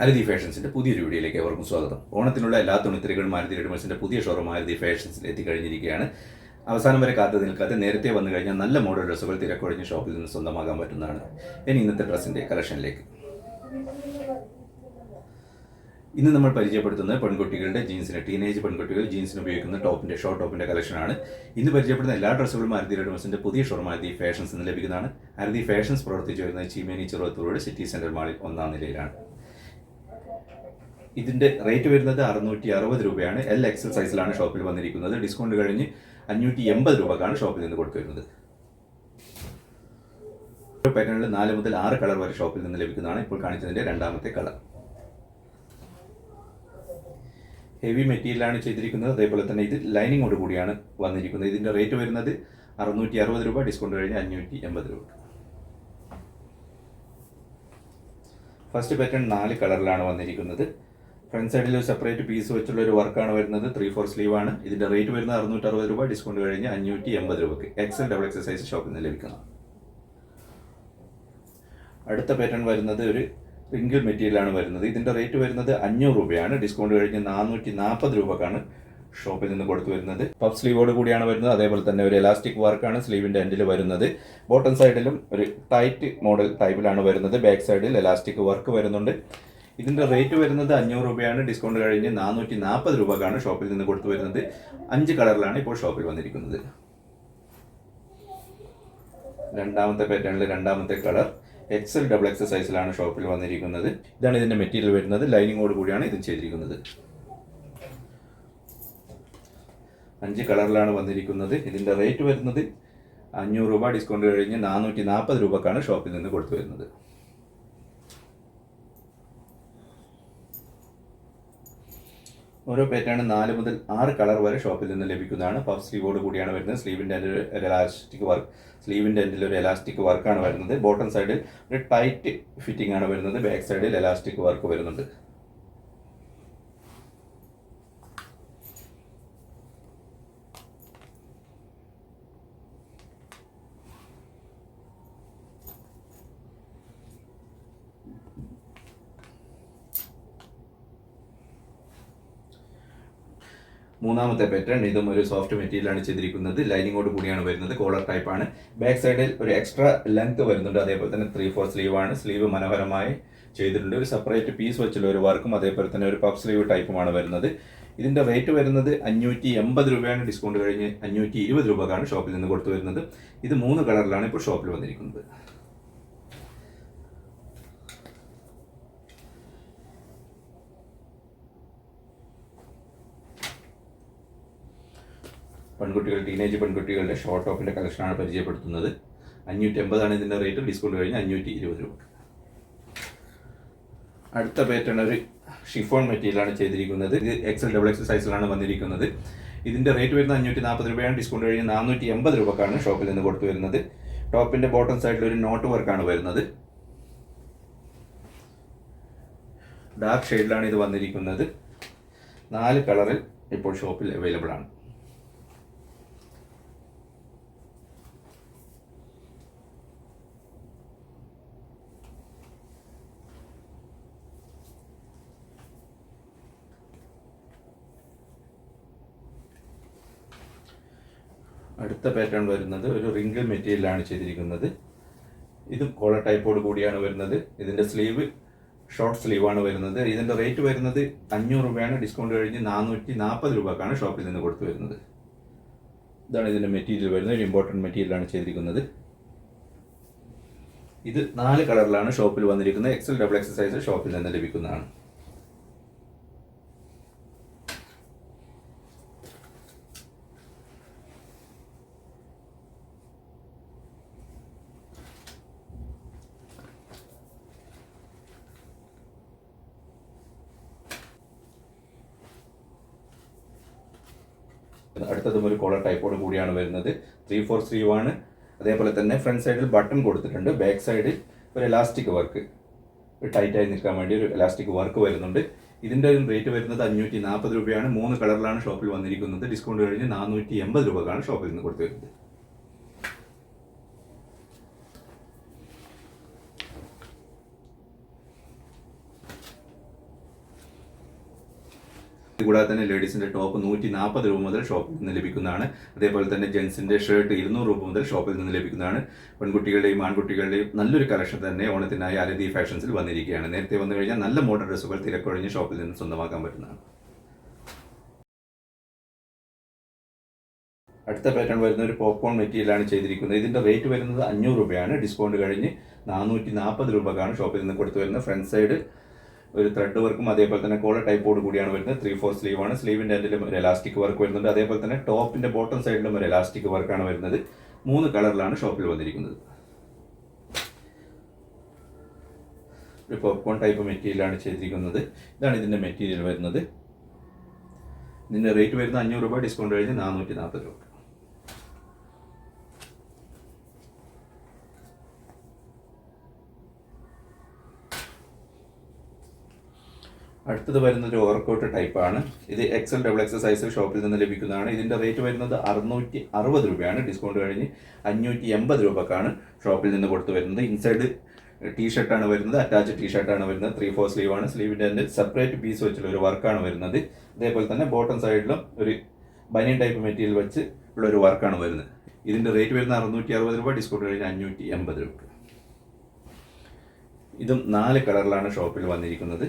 മാരുതി ഫാഷൻസിന്റെ പുതിയൊരു വീഡിയോയിലേക്ക് അവർക്കും സ്വാഗതം. ഓണത്തിനുള്ള എല്ലാ തുണിത്തിരികളും മാരുതി റെഡിമേഴ്സിന്റെ പുതിയ ഷോറൂം മാരുതി ഫാഷൻസിൽ എത്തിക്കഴിഞ്ഞിരിക്കുകയാണ്. അവസാനം വരെ കാത്തു നിൽക്കാതെ നേരത്തെ വന്നു കഴിഞ്ഞാൽ നല്ല മോഡൽ ഡ്രസ്സുകൾ തിരക്കൊഴിഞ്ഞ് ഷോപ്പിൽ നിന്ന് സ്വന്തമാക്കാൻ പറ്റുന്നതാണ്. ഇനി ഇന്നത്തെ ഡ്രസ്സിന്റെ കളക്ഷനിലേക്ക്. ഇന്ന് നമ്മൾ പരിചയപ്പെടുത്തുന്നത് പെൺകുട്ടികളുടെ ജീൻസിന്. ടീനേജ് പെൺകുട്ടികൾ ജീൻസിന് ഉപയോഗിക്കുന്ന ടോപ്പിന്റെ ഷോർട്ട് ടോപ്പിന്റെ കളക്ഷനാണ്. ഇന്ന് പരിചയപ്പെടുന്ന എല്ലാ ഡ്രസ്സുകളും മാരുതി റെഡിമേഴ്സിന്റെ പുതിയ ഷോർ മാരുതി ഫാഷൻസ് നിന്ന് ലഭിക്കുന്നതാണ്. മാരുതി ഫാഷൻസ് പ്രവർത്തിച്ചു വരുന്ന ചീമേനി ചെറുവത്തൂരോട് സിറ്റി സെന്റർ മാളിൽ ഒന്നാം നിലയിലാണ്. ഇതിന്റെ റേറ്റ് വരുന്നത് അറുന്നൂറ്റി അറുപത് രൂപയാണ് എൽ എക്സൽ സൈസിലാണ് ഷോപ്പിൽ വന്നിരിക്കുന്നത്. ഡിസ്കൗണ്ട് കഴിഞ്ഞ് അഞ്ഞൂറ്റി എൺപത് രൂപക്കാണ് ഷോപ്പിൽ നിന്ന് കൊടുത്തിരുന്നത്. പാറ്റേണിൽ നാല് മുതൽ ആറ് കളർ വരെ ഷോപ്പിൽ നിന്ന് ലഭിക്കുന്നതാണ് ഇപ്പോൾ കാണിച്ചതിന്റെ രണ്ടാമത്തെ കളർ ഹെവി മെറ്റീരിയലാണ് ചെയ്തിരിക്കുന്നത്. അതേപോലെ തന്നെ ഇത് ലൈനിങ്ങോട് കൂടിയാണ് വന്നിരിക്കുന്നത്. ഇതിന്റെ റേറ്റ് വരുന്നത് അറുന്നൂറ്റി അറുപത് രൂപ ഡിസ്കൗണ്ട് കഴിഞ്ഞ് അഞ്ഞൂറ്റി എൺപത് രൂപ. ഫസ്റ്റ് പാറ്റേൺ നാല് കളറിലാണ് വന്നിരിക്കുന്നത്. ഫ്രണ്ട് സൈഡിൽ സെപ്പറേറ്റ് പീസ് വെച്ചുള്ള ഒരു വർക്കാണ് വരുന്നത്. ത്രീ ഫോർ സ്ലീവ് ആണ്. ഇതിന്റെ റേറ്റ് വരുന്നത് അറുന്നൂറ്റി അറുപത് രൂപ ഡിസ്കൗണ്ട് കഴിഞ്ഞ് അഞ്ഞൂറ്റി എൺപത് രൂപയ്ക്ക് എക്സൽ ഡബിൾ എക്സസൈസ് ഷോപ്പിൽ നിന്ന് ലഭിക്കണം അടുത്ത പാറ്റേൺ വരുന്നത് ഒരു റിങ്കിൾ മെറ്റീരിയലാണ് വരുന്നത്. ഇതിന്റെ റേറ്റ് വരുന്നത് അഞ്ഞൂറ് രൂപയാണ്. ഡിസ്കൗണ്ട് കഴിഞ്ഞ് നാനൂറ്റി നാൽപ്പത് രൂപക്കാണ് ഷോപ്പിൽ നിന്ന് കൊടുത്തു വരുന്നത്. പഫ് സ്ലീവോട് കൂടിയാണ് വരുന്നത്. അതേപോലെ തന്നെ ഒരു എലാസ്റ്റിക് വർക്കാണ് സ്ലീവിന്റെ എൻഡിൽ വരുന്നത്. ബോട്ടം സൈഡിലും ഒരു ടൈറ്റ് മോഡൽ ടൈപ്പിലാണ് വരുന്നത്. ബാക്ക് സൈഡിൽ എലാസ്റ്റിക് വർക്ക് വരുന്നുണ്ട്. ഇതിന്റെ റേറ്റ് വരുന്നത് അഞ്ഞൂറ് രൂപയാണ്. ഡിസ്കൗണ്ട് കഴിഞ്ഞ് നാനൂറ്റി നാൽപ്പത് രൂപക്കാണ് ഷോപ്പിൽ നിന്ന് കൊടുത്തു വരുന്നത്. അഞ്ച് കളറിലാണ് ഇപ്പോൾ ഷോപ്പിൽ വന്നിരിക്കുന്നത്. രണ്ടാമത്തെ പാറ്റേണിൽ രണ്ടാമത്തെ കളർ എക്സൽ ഡബിൾ എക്സ് സൈസിലാണ് ഷോപ്പിൽ വന്നിരിക്കുന്നത്. ഇതാണ് ഇതിന്റെ മെറ്റീരിയൽ വരുന്നത്. ലൈനിങ്ങോട് കൂടിയാണ് ഇത് ചെയ്തിരിക്കുന്നത്. അഞ്ച് കളറിലാണ് വന്നിരിക്കുന്നത്. ഇതിന്റെ റേറ്റ് വരുന്നത് അഞ്ഞൂറ് രൂപ. ഡിസ്കൗണ്ട് കഴിഞ്ഞ് നാനൂറ്റി നാൽപ്പത് രൂപക്കാണ് ഷോപ്പിൽ നിന്ന് കൊടുത്തു വരുന്നത്. ഓരോ പാറ്റേൺ നാല് മുതൽ ആറ് കളർ വരെ ഷോപ്പിൽ നിന്ന് ലഭിക്കുന്നതാണ്. പഫ് സ്ലീവോട് കൂടിയാണ് വരുന്നത്. സ്ലീവിന്റെ അതിൽ ഒരു എലാസ്റ്റിക് വർക്ക് സ്ലീവിന്റെ എൻഡിൽ ഒരു എലാസ്റ്റിക് വർക്കാണ് വരുന്നത്. ബോട്ടം സൈഡിൽ ഒരു ടൈറ്റ് ഫിറ്റിംഗ് ആണ് വരുന്നത്. ബാക്ക് സൈഡിൽ എലാസ്റ്റിക് വർക്ക് വരുന്നുണ്ട്. മൂന്നാമത്തെ പാറ്റേൺ ഇതും ഒരു സോഫ്റ്റ് മെറ്റീരിയലാണ് ചെയ്തിരിക്കുന്നത്. ലൈനിങ്ങോട് കൂടിയാണ് വരുന്നത്. കോളർ ടൈപ്പ് ആണ്. ബാക്ക് സൈഡിൽ ഒരു എക്സ്ട്രാ ലെങ്ത് വരുന്നുണ്ട്. അതേപോലെ തന്നെ ത്രീ ഫോർ സ്ലീവ് ആണ്. സ്ലീവ് മനോഹരമായി ചെയ്തിട്ടുണ്ട്. ഒരു സെപ്പറേറ്റ് പീസ് വെച്ചുള്ള ഒരു വർക്കും അതേപോലെ തന്നെ ഒരു പഫ് സ്ലീവ് ടൈപ്പുമാണ് വരുന്നത്. ഇതിന്റെ റേറ്റ് വരുന്നത് അഞ്ഞൂറ്റി എൺപത് രൂപയാണ്. ഡിസ്കൗണ്ട് കഴിഞ്ഞ് അഞ്ഞൂറ്റി ഇരുപത് രൂപക്കാണ് ഷോപ്പിൽ നിന്ന് കൊടുത്തു വരുന്നത്. ഇത് മൂന്ന് കളറിലാണ് ഇപ്പോൾ ഷോപ്പിൽ വന്നിരിക്കുന്നത്. പെൺകുട്ടികൾ ടീനേജ് പെൺകുട്ടികളുടെ ഷോർട്ട് ടോപ്പിന്റെ കളക്ഷനാണ് പരിചയപ്പെടുത്തുന്നത്. അഞ്ഞൂറ്റി എൺപതാണ് ഇതിന്റെ റേറ്റ് ഡിസ്കൗണ്ട് കഴിഞ്ഞ് അഞ്ഞൂറ്റി ഇരുപത് രൂപ. അടുത്ത പാറ്റേൺ ഒരു ഷിഫോൺ മെറ്റീരിയലാണ് ചെയ്തിരിക്കുന്നത്. ഇത് എക്സൽ ഡബിൾ എക്സൽ സൈസിലാണ് വന്നിരിക്കുന്നത്. ഇതിന്റെ റേറ്റ് വരുന്നത് അഞ്ഞൂറ്റി നാൽപ്പത് രൂപയാണ്. ഡിസ്കൗണ്ട് കഴിഞ്ഞ് നാനൂറ്റി എൺപത് രൂപക്കാണ് ഷോപ്പിൽ നിന്ന് കൊടുത്തു വരുന്നത്. ടോപ്പിന്റെ ബോട്ടം സൈഡിൽ ഒരു നോട്ട് വർക്കാണ് വരുന്നത്. ഡാർക്ക് ഷെയ്ഡിലാണ് ഇത് വന്നിരിക്കുന്നത്. നാല് കളറിൽ ഇപ്പോൾ ഷോപ്പിൽ അവൈലബിൾ ആണ്. അടുത്ത പാറ്റേൺ വരുന്നത് ഒരു റിങ്കിൾ മെറ്റീരിയലാണ് ചെയ്തിരിക്കുന്നത്. ഇത് കോളർ ടൈപ്പോട് കൂടിയാണ് വരുന്നത്. ഇതിന്റെ സ്ലീവ് ഷോർട്ട് സ്ലീവാണ് വരുന്നത്. ഇതിന്റെ റേറ്റ് വരുന്നത് അഞ്ഞൂറ് രൂപയാണ്. ഡിസ്കൗണ്ട് കഴിഞ്ഞ് നാനൂറ്റി നാൽപ്പത് രൂപക്കാണ് ഷോപ്പിൽ നിന്ന് കൊടുത്തു വരുന്നത്. ഇതാണ് ഇതിന്റെ മെറ്റീരിയൽ വരുന്നത്. ഒരു ഇമ്പോർട്ടന്റ് മെറ്റീരിയലാണ് ചെയ്തിരിക്കുന്നത്. ഇത് നാല് കളറിലാണ് ഷോപ്പിൽ വന്നിരിക്കുന്നത്. എക്സൽ ഡബിൾ എക്സസൈസ് ഷോപ്പിൽ നിന്ന് ലഭിക്കുന്നതാണ്. അടുത്തതും ഒരു കോളർ ടൈപ്പോട് കൂടിയാണ് വരുന്നത്. ത്രീ ഫോർ സ്ലീവ് ആണ് അതേപോലെ തന്നെ ഫ്രണ്ട് സൈഡിൽ ബട്ടൺ കൊടുത്തിട്ടുണ്ട്. ബാക്ക് സൈഡിൽ ഒരു എലാസ്റ്റിക് വർക്ക് ടൈറ്റായി നിൽക്കാൻ വേണ്ടി ഒരു എലാസ്റ്റിക് വർക്ക് വരുന്നുണ്ട്. ഇതിന്റെ റേറ്റ് വരുന്നത് അഞ്ഞൂറ്റി നാൽപ്പത് രൂപയാണ്. മൂന്ന് കളറിലാണ് ഷോപ്പിൽ വന്നിരിക്കുന്നത്. ഡിസ്കൗണ്ട് കഴിഞ്ഞ് നാനൂറ്റി എൺപത് രൂപക്കാണ് ഷോപ്പിൽ നിന്ന് കൊടുത്തു വരുന്നത് കൂടാതെ തന്നെ ലേഡീസിന്റെ ടോപ്പ് നൂറ്റി നാൽപ്പത് രൂപ മുതൽ ഷോപ്പിൽ നിന്ന് ലഭിക്കുന്നതാണ്. അതേപോലെ തന്നെ ജെൻസിന്റെ ഷർട്ട് ഇരുന്നൂറ് രൂപ മുതൽ ഷോപ്പിൽ നിന്ന് ലഭിക്കുന്നതാണ്. പെൺകുട്ടികളുടെയും ആൺകുട്ടികളുടെയും നല്ലൊരു കളക്ഷൻ തന്നെ ഓണത്തിനായി അരതി ഫാഷൻസിൽ വന്നിരിക്കുകയാണ്. നേരത്തെ വന്നു കഴിഞ്ഞാൽ നല്ല മോഡൽ ഡ്രസ്സുകൾ തിരക്കൊഴിഞ്ഞ് ഷോപ്പിൽ നിന്ന് സ്വന്തമാക്കാൻ പറ്റുന്നതാണ്. അടുത്ത പാറ്റേൺ വരുന്ന ഒരു പോപ്കോൺ മെറ്റീരിയലാണ് ചെയ്തിരിക്കുന്നത്. ഇതിന്റെ റേറ്റ് വരുന്നത് അഞ്ഞൂറ് രൂപയാണ്. ഡിസ്കൗണ്ട് കഴിഞ്ഞ് നാനൂറ്റി നാൽപ്പത് രൂപക്കാണ് ഷോപ്പിൽ നിന്ന് കൊടുത്തു വരുന്നത്. ഫ്രണ്ട് സൈഡ് ഒരു ത്രെഡ് വർക്കും അതേപോലെ തന്നെ കോളർ ടൈപ്പോട് കൂടിയാണ് വരുന്നത്. ത്രീ ഫോർ സ്ലീവ് ആണ്. സ്ലീവിന്റെ എൻഡിലും ഒരു എലാസ്റ്റിക് വർക്ക് വരുന്നുണ്ട്. അതേപോലെ തന്നെ ടോപ്പിന്റെ ബോട്ടം സൈഡിലും ഒരു എലാസ്റ്റിക് വർക്കാണ് വരുന്നത്. മൂന്ന് കളറിലാണ് ഷോപ്പിൽ വന്നിരിക്കുന്നത്. ഒരു പോപ്കോൺ ടൈപ്പ് മെറ്റീരിയലാണ് ചെയ്തിരിക്കുന്നത്. ഇതാണ് ഇതിന്റെ മെറ്റീരിയൽ വരുന്നത്. ഇതിന്റെ റേറ്റ് വരുന്നത് അഞ്ഞൂറ് രൂപ ഡിസ്കൗണ്ട് കഴിഞ്ഞ് നാനൂറ്റി നാൽപ്പത് രൂപ. അടുത്തത് വരുന്നത് ഓവർകോട്ട് ടൈപ്പാണ് ഇത് എക്സൽ ഡബിൾ എക്സൽ സൈസ് ഷോപ്പിൽ നിന്ന് ലഭിക്കുന്നതാണ്. ഇതിന്റെ റേറ്റ് വരുന്നത് അറുന്നൂറ്റി അറുപത് രൂപയാണ്. ഡിസ്കൗണ്ട് കഴിഞ്ഞ് അഞ്ഞൂറ്റി എൺപത് രൂപക്കാണ് ഷോപ്പിൽ നിന്ന് കൊടുത്തു വരുന്നത്. ഇൻസൈഡ് ടീ ഷർട്ടാണ് വരുന്നത്. അറ്റാച്ച് ടീ ഷർട്ടാണ് വരുന്നത്. ത്രീ ഫോർ സ്ലീവ് ആണ്. സ്ലീവിന്റെ തന്നെ സെപ്പറേറ്റ് പീസ് വെച്ചുള്ള ഒരു വർക്കാണ് വരുന്നത്. അതേപോലെ തന്നെ ബോട്ടം സൈഡിലും ഒരു ബനിയൻ ടൈപ്പ് മെറ്റീരിയൽ വെച്ച് ഉള്ള ഒരു വർക്കാണ് വരുന്നത്. ഇതിന്റെ റേറ്റ് വരുന്നത് അറുന്നൂറ്റി അറുപത് രൂപ. ഡിസ്കൗണ്ട് കഴിഞ്ഞ് അഞ്ഞൂറ്റി എൺപത് രൂപ ഇതും നാല് കളറിലാണ് ഷോപ്പിൽ വന്നിരിക്കുന്നത്.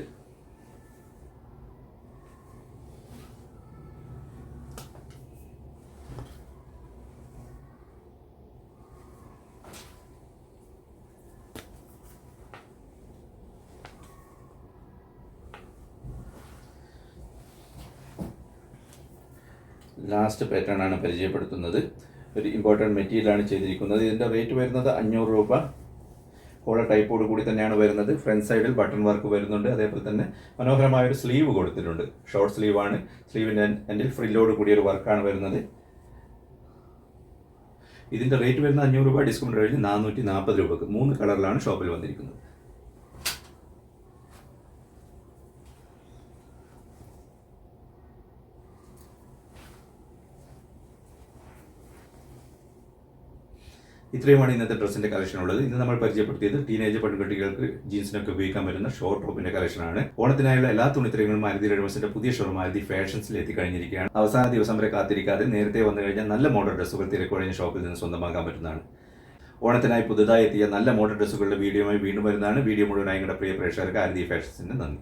ലാസ്റ്റ് പാറ്റേൺ ആണ് പരിചയപ്പെടുത്തുന്നത്. ഒരു ഇമ്പോർട്ടന്റ് മെറ്റീരിയലാണ് ചെയ്തിരിക്കുന്നത്. ഇതിന്റെ റേറ്റ് വരുന്നത് അഞ്ഞൂറ് രൂപ. കോളർ ടൈപ്പോട് കൂടി തന്നെയാണ് വരുന്നത്. ഫ്രണ്ട് സൈഡിൽ ബട്ടൺ വർക്ക് വരുന്നുണ്ട്. അതേപോലെ തന്നെ മനോഹരമായ ഒരു സ്ലീവ് കൊടുത്തിട്ടുണ്ട്. ഷോർട്ട് സ്ലീവാണ് സ്ലീവിന്റെ എൻഡിൽ ഫ്രില്ലോട് കൂടി ഒരു വർക്കാണ് വരുന്നത്. ഇതിന്റെ റേറ്റ് വരുന്നത് അഞ്ഞൂറ് രൂപ. ഡിസ്കൗണ്ട് കഴിഞ്ഞ് നാനൂറ്റി നാൽപ്പത് രൂപക്ക്. മൂന്ന് കളറിലാണ് ഷോപ്പിൽ വന്നിരിക്കുന്നത്. ഇത്രയുമാണ് ഇന്നത്തെ ഡ്രസ്സിന്റെ കളക്ഷൻ ഉള്ളത്. ഇന്ന് നമ്മൾ പരിചയപ്പെടുത്തിയത് ടീനേജ് പെൺകുട്ടികൾക്ക് ജീൻസിനൊക്കെ ഉപയോഗിക്കാൻ പറ്റുന്ന ഷോർട്ട് ടോപ്പിന്റെ കളക്ഷനാണ് ഓണത്തിനായുള്ള എല്ലാ തുണിത്തരങ്ങളും മാരുതി റെഡ്മസിന്റെ പുതിയ ഷോറും മാരുതി ഫാഷൻസിൽ എത്തിക്കഴിഞ്ഞിരിക്കുകയാണ്. അവസാന ദിവസം വരെ കാത്തിരിക്കാതെ നേരത്തെ വന്നു കഴിഞ്ഞാൽ നല്ല മോഡൽ ഡ്രസ്സുകൾ തിരക്കൊഴിഞ്ഞ ഷോപ്പിൽ നിന്ന് സ്വന്തമാക്കാൻ പറ്റുന്നതാണ്. ഓണത്തിനായി പുതുതായി എത്തിയ നല്ല മോഡൽ ഡ്രസ്സുകളുടെ വീഡിയോയുമായി വീണ്ടും വരുന്നതാണ്. വീഡിയോ മുഴുവനായി നിങ്ങളുടെ പ്രിയ പ്രേക്ഷകർക്ക് ആരതി ഫാഷൻസിന്റെ നന്ദി.